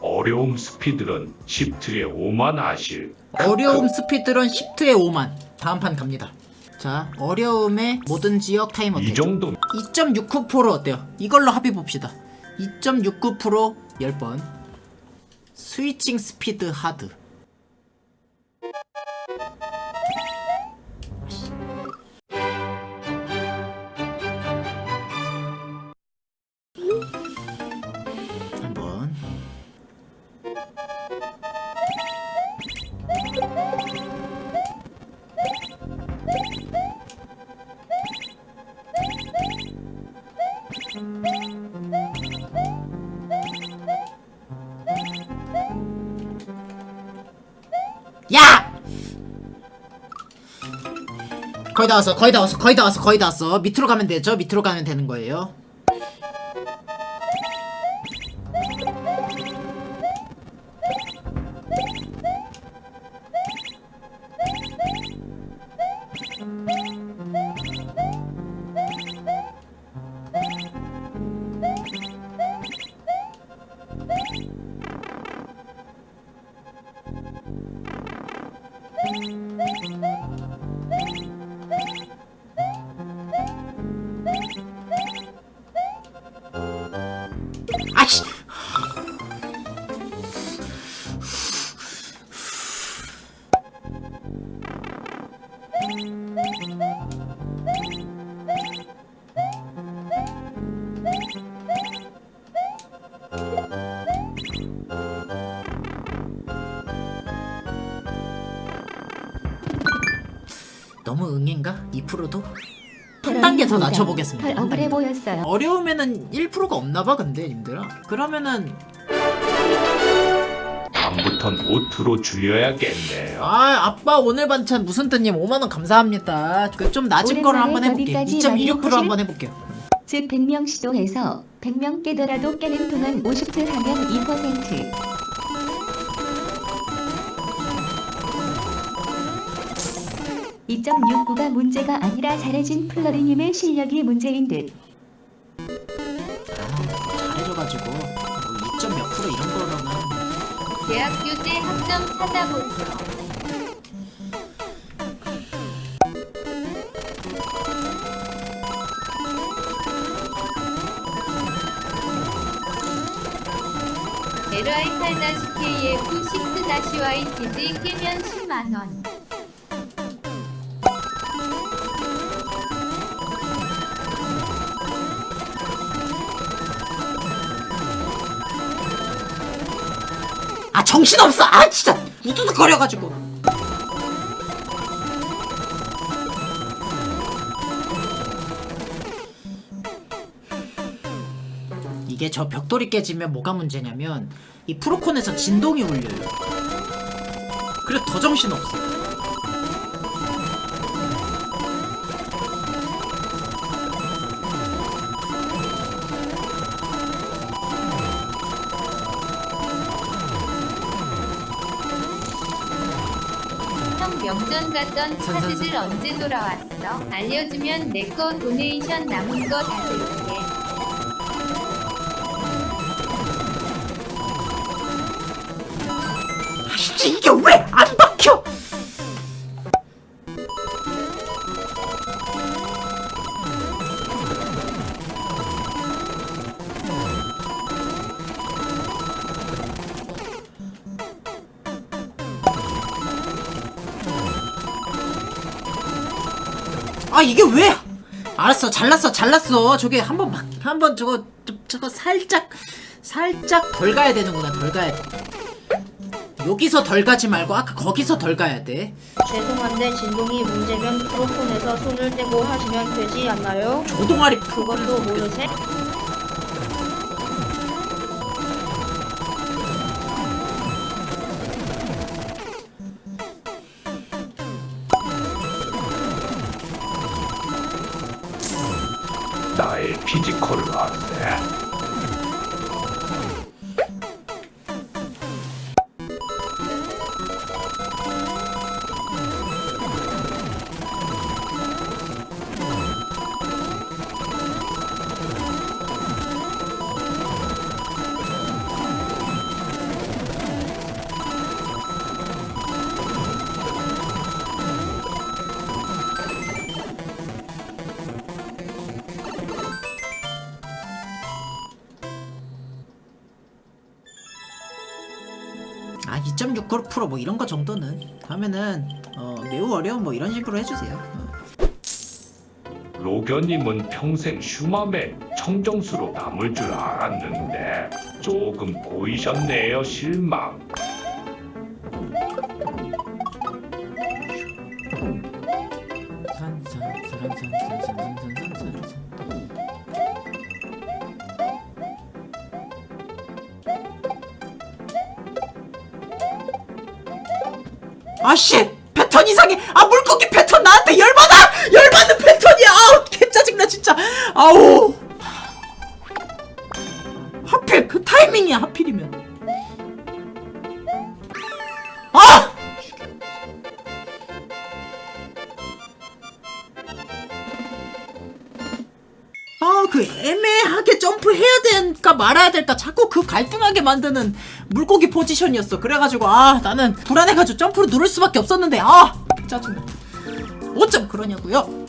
어려움 스피드런 10트에 5만 하실. 어려움 스피드런 10트에 5만. 다음 판 갑니다. 자 어려움의 모든 지역 타임 이 어때요? 정도. 2.69% 어때요? 이걸로 합의 봅시다. 2.69% 10번. 스위칭 스피드 하드 야! 거의 다 왔어 거의 다 왔어 거의 다 왔어 거의 다 왔어. 밑으로 가면 되죠? 밑으로 가면 되는 거예요 아씨 너무 응인가? 2%도? 한 단계 더 낮춰보겠습니다. 덜 한 억울해 더. 보였어요. 어려우면은 1%가 없나봐 근데 님들아 그러면은 다음부턴 5트로 줄여야겠네요 아 아빠 오늘 반찬 무슨 뜻님 5만 원 감사합니다 그 좀 낮은 거를 한번 해볼게요 여기까지 2.26% 많이 한번 해볼게요 즉 100명 시도해서 100명 깨더라도 깨는 동안 50트 하면 2%. (2.69가) 문제가 아니라 잘해진 플러리님의 실력이 문제인 듯 아, 잘해줘가지고 뭐 2점 몇 프로 이런 거로는 대학교제 학점 찾아보죠. LI8-KF 6-YTG 깨면 10만원. 아 정신없어. 아 진짜. 우두둑 거려가지고. 이게 저 벽돌이 깨지면 뭐가 문제냐면 이 프로콘에서 진동이 울려요. 그래 더 정신없어 형 명전 갔던 카드들 언제 돌아왔어? 알려주면 내 거 도네이션 남은 거 다 줄게. 이게 왜 안 박혀 아 이게 왜? 알았어 잘랐어 잘랐어 저게 한번 막 한번 저거 저, 저거 살짝 살짝 덜 가야 되는구나 덜 가야 돼 여기서 덜 가지 말고 아까 거기서 덜 가야 돼 죄송한데 진동이 문제면 프로폰에서 손을 떼고 하시면 되지 않나요? 조동아리 그것도 모르세? 나의 피지컬을 아세 아 2.6%뭐 이런 거 정도는 하면은 어, 매우 어려운 뭐 이런 식으로 해주세요. 어. 로견님은 평생 슈마맨 청정수로 남을 줄 알았는데 조금 보이셨네요 실망. 아씨 패턴 이상해. 아 물고기 패턴 나한테 열받아! 열받는 패턴이야! 아우 개 짜증나 진짜. 아우. 하필 그 타이밍이야 하필이면 그 애매하게 점프해야 될까 말아야 될까 자꾸 그 갈등하게 만드는 물고기 포지션이었어. 그래가지고 아 나는 불안해가지고 점프를 누를 수밖에 없었는데 아 짜증나. 어쩜 그러냐고요?